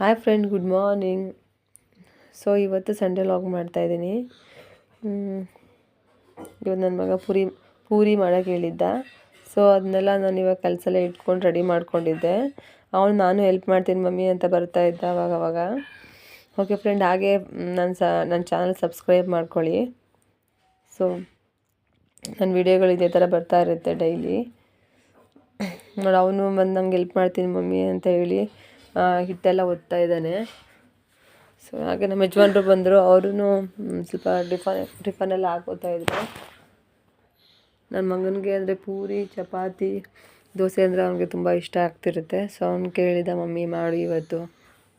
Hi friend good morning so ಇವತ್ತು Sunday vlog ಮಾಡ್ತಾಯಿದ್ದೀನಿ ಇವತ್ತು ನನ್ನ ಮಗ ಪೂರಿ ಪೂರಿ ಮಾಡೋಕ್ಕೆ ಹೇಳಿದ್ದ. ಸೊ ಅದನ್ನೆಲ್ಲ ನಾನು ಇವಾಗ ಕೆಲಸಲ್ಲ ಇಟ್ಕೊಂಡು ರೆಡಿ ಮಾಡ್ಕೊಂಡಿದ್ದೆ. ಅವನು ನಾನು ಹೆಲ್ಪ್ ಮಾಡ್ತೀನಿ ಮಮ್ಮಿ ಅಂತ ಬರ್ತಾ ಇದ್ದ ಅವಾಗ ಅವಾಗ. ಓಕೆ ಫ್ರೆಂಡ್ ಹಾಗೆ ನನ್ನ ಸ ನನ್ನ ಚಾನಲ್ ಸಬ್ಸ್ಕ್ರೈಬ್ ಮಾಡ್ಕೊಳ್ಳಿ. ಸೊ ನನ್ನ ವಿಡಿಯೋಗಳು ಇದೇ ಥರ ಬರ್ತಾ ಇರುತ್ತೆ ಡೈಲಿ ನೋಡಿ, ಅವನು ಬಂದು ನಂಗೆ ಹೆಲ್ಪ್ ಮಾಡ್ತೀನಿ ಮಮ್ಮಿ ಅಂತ ಹೇಳಿ. ಹಿಟ್ಟೆಲ್ಲ ಒತ್ತಾ ಇದ್ದಾನೆ. ಸೊ ಹಾಗೆ ನಮ್ಮ ಯಜಮಾನ್ರು ಬಂದರು ಅವರು ಸ್ವಲ್ಪ ಟಿಫನ್ ಟಿಫನೆಲ್ಲ ಹಾಕೋತಾ ಇದ್ರು. ನನ್ನ ಮಗನಿಗೆ ಅಂದರೆ ಪೂರಿ, ಚಪಾತಿ, ದೋಸೆ ಅಂದರೆ ಅವನಿಗೆ ತುಂಬ ಇಷ್ಟ ಆಗ್ತಿರುತ್ತೆ. ಸೊ ಅವ್ನು ಕೇಳಿದ, ಮಮ್ಮಿ ಮಾಡು ಇವತ್ತು.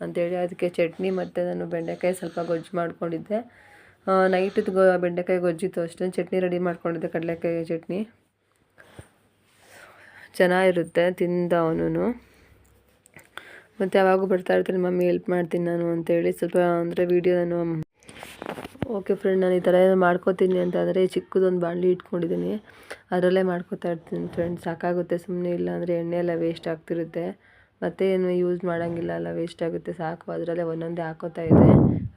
ಅಂತೇಳಿ ಅದಕ್ಕೆ ಚಟ್ನಿ ಮತ್ತು ನಾನು ಬೆಂಡೆಕಾಯಿ ಸ್ವಲ್ಪ ಗೊಜ್ಜು ಮಾಡಿಕೊಂಡಿದ್ದೆ. ನೈಟದ್ದು ಗೊ, ಬೆಂಡೆಕಾಯಿ ಗೊಜ್ಜಿತ್ತು ಅಷ್ಟೇ. ಚಟ್ನಿ ರೆಡಿ ಮಾಡ್ಕೊಂಡಿದ್ದೆ, ಕಡಲೆಕಾಯಿ ಚಟ್ನಿ. ಚೆನ್ನಾಗಿರುತ್ತೆ ತಿಂದ ಅವನು ಮತ್ತು ಯಾವಾಗೂ ಬರ್ತಾ ಇರ್ತೀನಿ, ಮಮ್ಮಿ ಹೆಲ್ಪ್ ಮಾಡ್ತೀನಿ ನಾನು ಅಂತೇಳಿ ಸ್ವಲ್ಪ ಅಂದರೆ ವೀಡಿಯೋ ನಾನು ಓಕೆ ಫ್ರೆಂಡ್ ನಾನು ಈ ಥರ ಏನೋ ಮಾಡ್ಕೋತೀನಿ ಅಂತ ಅಂದರೆ ಚಿಕ್ಕದೊಂದು ಬಾಣಲಿ ಇಟ್ಕೊಂಡಿದ್ದೀನಿ. ಅದರಲ್ಲೇ ಮಾಡ್ಕೋತಾ ಇರ್ತೀನಿ ಫ್ರೆಂಡ್ ಸಾಕಾಗುತ್ತೆ ಸುಮ್ಮನೆ ಇಲ್ಲ ಅಂದರೆ ಎಣ್ಣೆ ಎಲ್ಲ ವೇಸ್ಟ್ ಆಗ್ತಿರುತ್ತೆ. ಮತ್ತೆ ಏನು ಯೂಸ್ ಮಾಡೋಂಗಿಲ್ಲ ಅಲ್ಲ ವೇಸ್ಟ್ ಆಗುತ್ತೆ, ಸಾಕು. ಅದರಲ್ಲೇ ಒಂದೊಂದೇ ಹಾಕೋತಾ ಇದೆ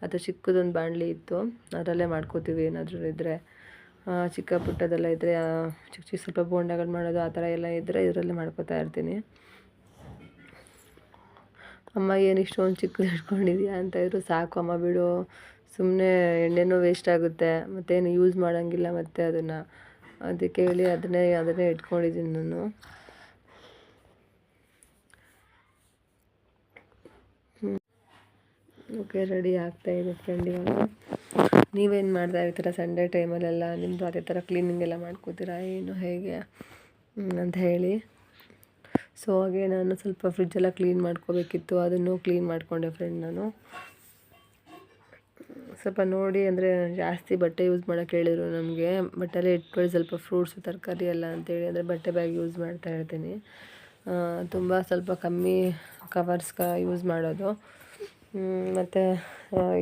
ಅದು ಚಿಕ್ಕದೊಂದು ಬಾಣಲಿ ಇತ್ತು, ಅದರಲ್ಲೇ ಮಾಡ್ಕೋತೀವಿ ಏನಾದರೂ ಇದ್ದರೆ ಚಿಕ್ಕ ಪುಟ್ಟದೆಲ್ಲ ಇದ್ದರೆ ಚಿಕ್ಕ ಚಿಕ್ಕ ಸ್ವಲ್ಪ ಬೋಂಡಗಳು ಮಾಡೋದು ಆ ಥರ ಎಲ್ಲ ಇದ್ದರೆ ಇದರಲ್ಲೇ ಮಾಡ್ಕೋತಾ ಇರ್ತೀನಿ. ಅಮ್ಮ ಏನು ಇಷ್ಟೊಂದು ಚಿಕ್ಕದು ಇಟ್ಕೊಂಡಿದ್ಯಾ ಅಂತ ಇದ್ರು, ಸಾಕು ಅಮ್ಮ ಬಿಡು. ಸುಮ್ಮನೆ ಎಣ್ಣೆನೂ ವೇಸ್ಟ್ ಆಗುತ್ತೆ, ಮತ್ತೇನು ಯೂಸ್ ಮಾಡೋಂಗಿಲ್ಲ ಮತ್ತೆ ಅದನ್ನು. ಅದಕ್ಕೆ ಹೇಳಿ ಅದನ್ನೇ ಅದನ್ನೇ ಇಟ್ಕೊಂಡಿದ್ದೀನಿ ನಾನು. ಓಕೆ ರೆಡಿ ಆಗ್ತಾ ಇದೆ ಫ್ರೆಂಡ್ ಇವಾಗ. ನೀವೇನು ಮಾಡ್ತಾ ಇರ್ತೀರ ಸಂಡೇ ಟೈಮಲ್ಲೆಲ್ಲ ನಿಮ್ಮದು ಅದೇ ಥರ ಕ್ಲೀನಿಂಗ್ ಎಲ್ಲ ಮಾಡ್ಕೋತೀರಾ, ಏನು ಹೇಗೆ? ಅಂತ ಹೇಳಿ. ಸೊ ಹಾಗೆ ನಾನು ಸ್ವಲ್ಪ ಫ್ರಿಜ್ಜೆಲ್ಲ ಕ್ಲೀನ್ ಮಾಡ್ಕೋಬೇಕಿತ್ತು. ಅದನ್ನು ಕ್ಲೀನ್ ಮಾಡಿಕೊಂಡೆ ಫ್ರೆಂಡ್ ನಾನು. ಸ್ವಲ್ಪ ನೋಡಿ ಅಂದರೆ ಜಾಸ್ತಿ ಬಟ್ಟೆ ಯೂಸ್ ಮಾಡೋಕ್ಕೆ ಹೇಳಿದರು ನಮಗೆ. ಬಟ್ಟೆಲ್ಲ ಇಟ್ಕೊಳ್ಳಿ, ಸ್ವಲ್ಪ ಫ್ರೂಟ್ಸು ತರಕಾರಿ ಎಲ್ಲ ಅಂತೇಳಿ ಅಂದರೆ ಬಟ್ಟೆ ಬ್ಯಾಗ್ ಯೂಸ್ ಮಾಡ್ತಾ ಇರ್ತೀನಿ. ತುಂಬ ಸ್ವಲ್ಪ ಕಮ್ಮಿ ಕವರ್ಸ್ಗ ಯೂಸ್ ಮಾಡೋದು. ಮತ್ತು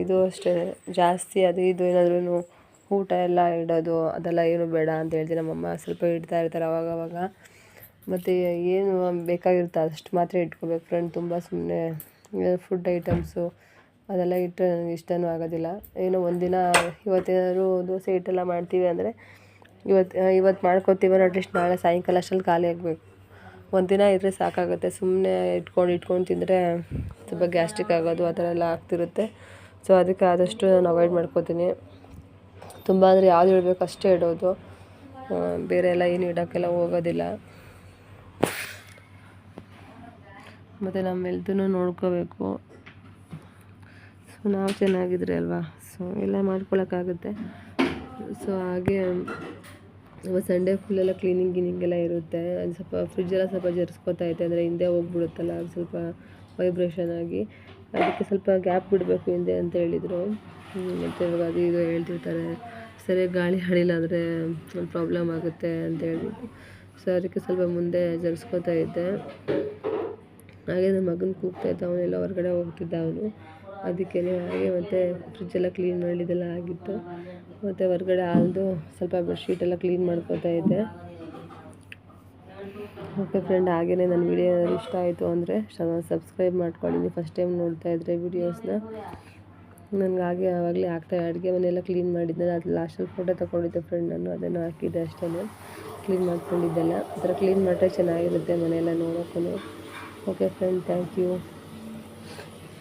ಇದು ಅಷ್ಟೇ. ಜಾಸ್ತಿ ಅದು ಇದು ಏನಾದ್ರೂ ಊಟ ಎಲ್ಲ ಇಡೋದು ಅದೆಲ್ಲ ಏನು ಬೇಡ ಅಂತ ಹೇಳ್ತೀನಿ ನಮ್ಮಮ್ಮ ಸ್ವಲ್ಪ ಇಡ್ತಾ ಇರ್ತಾರೆ ಅವಾಗವಾಗ. ಅವಾಗ ಮತ್ತು ಏನು ಬೇಕಾಗಿರುತ್ತೆ ಅದಷ್ಟು ಮಾತ್ರ ಇಟ್ಕೋಬೇಕು ಫ್ರೆಂಡ್ ತುಂಬ ಸುಮ್ಮನೆ ಫುಡ್ ಐಟಮ್ಸು ಅದೆಲ್ಲ ಇಟ್ಟರೆ ನನಗೆ ಇಷ್ಟನೂ ಆಗೋದಿಲ್ಲ. ಏನೋ ಒಂದಿನ ಇವತ್ತೇನಾದ್ರು ದೋಸೆ ಹಿಟ್ಟೆಲ್ಲ ಮಾಡ್ತೀವಿ ಅಂದರೆ ಇವತ್ತು ಇವತ್ತು ಮಾಡ್ಕೊತೀವಿ ಅಟ್ಲೀಸ್ಟ್ ನಾಳೆ ಸಾಯಂಕಾಲ ಅಷ್ಟರಲ್ಲಿ ಖಾಲಿ ಆಗಬೇಕು. ಒಂದಿನ ಇದ್ದರೆ ಸಾಕಾಗುತ್ತೆ. ಸುಮ್ಮನೆ ಇಟ್ಕೊಂಡು ಇಟ್ಕೊಂಡು ತಿಂದರೆ ಸ್ವಲ್ಪ ಗ್ಯಾಸ್ಟ್ರಿಕ್ ಆಗೋದು ಆ ಥರ ಎಲ್ಲ ಆಗ್ತಿರುತ್ತೆ. ಸೊ ಅದಕ್ಕೆ ಆದಷ್ಟು ನಾನು ಅವಾಯ್ಡ್ ಮಾಡ್ಕೋತೀನಿ. ತುಂಬ ಅಂದರೆ ಯಾವ್ದು ಇಡಬೇಕು ಅಷ್ಟೇ ಇಡೋದು. ಬೇರೆ ಎಲ್ಲ ಏನು ಇಡೋಕ್ಕೆಲ್ಲ ಹೋಗೋದಿಲ್ಲ. ಮತ್ತು ನಮ್ಮ ಹೆಲ್ತನ್ನು ನೋಡ್ಕೋಬೇಕು. ಸೊ ನಾವು ಚೆನ್ನಾಗಿದ್ರೆ ಅಲ್ವಾ? ಸೊ ಎಲ್ಲ ಮಾಡ್ಕೊಳಕ್ಕಾಗುತ್ತೆ. ಸೊ ಹಾಗೆ ಇವತ್ತು ಸಂಡೇ ಫುಲ್ಲೆಲ್ಲ ಕ್ಲೀನಿಂಗ್ ಗೀನಿಂಗ್ ಎಲ್ಲ ಇರುತ್ತೆ. ಅದು ಸ್ವಲ್ಪ ಫ್ರಿಜ್ಜೆಲ್ಲ ಸ್ವಲ್ಪ ಜರ್ಸ್ಕೊತಾ ಐತೆ ಅಂದರೆ ಹಿಂದೆ ಹೋಗ್ಬಿಡುತ್ತಲ್ಲ, ಅದು ಸ್ವಲ್ಪ ವೈಬ್ರೇಷನ್ ಆಗಿ. ಅದಕ್ಕೆ ಸ್ವಲ್ಪ ಗ್ಯಾಪ್ ಬಿಡಬೇಕು ಹಿಂದೆ ಅಂತ ಹೇಳಿದರು. ಮತ್ತು ಇವಾಗ ಅದು ಇದು ಹೇಳ್ತಿರ್ತಾರೆ. ಸರಿ, ಗಾಳಿ ಹಳಿಲ್ಲ ಪ್ರಾಬ್ಲಮ್ ಆಗುತ್ತೆ ಅಂತ ಹೇಳ್ಬಿಟ್ಟು. ಸೊ ಅದಕ್ಕೆ ಸ್ವಲ್ಪ ಮುಂದೆ ಜರ್ಸ್ಕೊತಾ ಇದ್ದೆ. ಹಾಗೆ ನನ್ನ ಮಗನ ಕೂಗ್ತಾ ಇದ್ದ, ಅವನೆಲ್ಲ ಹೊರಗಡೆ ಹೋಗ್ತಿದ್ದ ಅವನು. ಅದಕ್ಕೆ ಹಾಗೆ ಮತ್ತು ಫ್ರಿಜ್ಜೆಲ್ಲ ಕ್ಲೀನ್ ಮಾಡಿದ್ದೆಲ್ಲ ಆಗಿತ್ತು. ಮತ್ತು ಹೊರಗಡೆ ಆಲ್ದು ಸ್ವಲ್ಪ ಬೆಡ್ಶೀಟ್ ಎಲ್ಲ ಕ್ಲೀನ್ ಮಾಡ್ಕೊತಾ ಇದ್ದೆ. ಓಕೆ ಫ್ರೆಂಡ್ ಹಾಗೆಯೇ ನನ್ನ ವಿಡಿಯೋ ಇಷ್ಟ ಆಯಿತು ಅಂದರೆ ಸಬ್ಸ್ಕ್ರೈಬ್ ಮಾಡ್ಕೊಳ್ಳಿ. ಫಸ್ಟ್ ಟೈಮ್ ನೋಡ್ತಾ ಇದ್ದರೆ ವೀಡಿಯೋಸ್ನ ನನಗೆ ಹಾಗೆ ಆವಾಗಲೇ ಆಗ್ತಾ ಅಡುಗೆ ಮನೆಯೆಲ್ಲ ಕ್ಲೀನ್ ಮಾಡಿದ್ದೆ ಅದು ಲಾಸ್ಟಲ್ಲಿ ಫೋಟೋ ತಗೊಂಡಿದ್ದೆ ಫ್ರೆಂಡ್ ನಾನು. ಅದನ್ನು ಹಾಕಿದ್ದೆ ಅಷ್ಟೇ ಕ್ಲೀನ್ ಮಾಡ್ಕೊಂಡಿದ್ದೆಲ್ಲ. ಆ ಥರ ಕ್ಲೀನ್ ಮಾಡಿದ್ರೆ ಚೆನ್ನಾಗಿರುತ್ತೆ ಮನೆಯೆಲ್ಲ ನೋಡೋಕ್ಕೂ ಓಕೆ ಫ್ರೆಂಡ್ ಥ್ಯಾಂಕ್ ಯು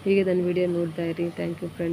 ಹೀಗೆ ನನ್ನ ವಿಡಿಯೋ ನೋಡ್ತಾ ಇರಿ. Thank you friend